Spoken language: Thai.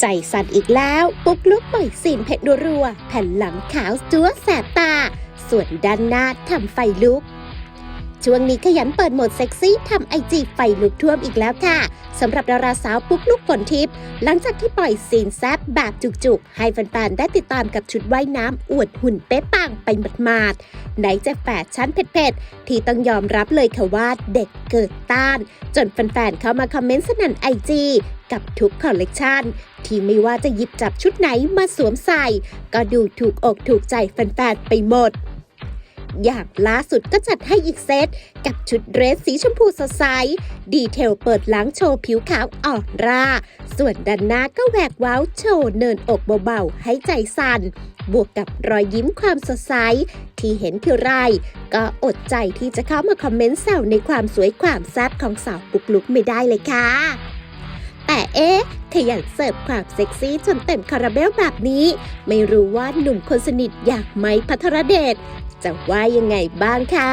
ใจสั่นอีกแล้ว ปุ๊กลุกปล่อยซีนเผ็ดรัวแผ่นหลังขาวจั๊วแสบตา ส่วนด้านหน้าทำไฟลุก ช่วงนี้ขยันเปิดโหมดเซ็กซี่ทำไอจีไฟลุกท่วมอีกแล้วค่ะสำหรับดาราสาวปุ๊กลุกฝนทิพย์หลังจากที่ปล่อยซีนแซบแบบจุกๆ ให้แฟนๆได้ติดตามกับชุดว่ายน้ำอวดหุ่นเป๊ะปังไปหมาดๆไหนจะแฟชั่นเผ็ดๆ ที่ต้องยอมรับเลยค่ะว่าเด็กเกิดต้าน จนแฟนๆเข้ามาคอมเมนต์สนั่นไอจี กับทุกคอลเลกชันที่ไม่ว่าจะหยิบจับชุดไหนมาสวมใส่ ก็ดูถูกอกถูกใจแฟนๆไปหมด อย่างล่าสุดก็จัดให้อีกเซต กับชุดเดรสสีชมพูสดใส ดีเทลเปิดหลังโชว์ผิวขาวอ่อนร่าส่วนด้านหน้าก็แหวกว้าวโชว์เนินอกเบาๆ ให้ใจสั่น บวกกับรอยยิ้มความสดใส ที่เห็นทีไร ก็อดใจที่จะเข้ามาคอมเมนต์แซวในความสวยความแซ่บของสาวปุกลุกไม่ได้เลยค่ะ แต่เอ๊ะขยันเสิร์ฟความเซ็กซี่จนเต็มคาราเบลแบบนี้ ไม่รู้ว่าหนุ่มคนสนิทอย่างไม้พัทรเดชจะว่ายังไงบ้างคะ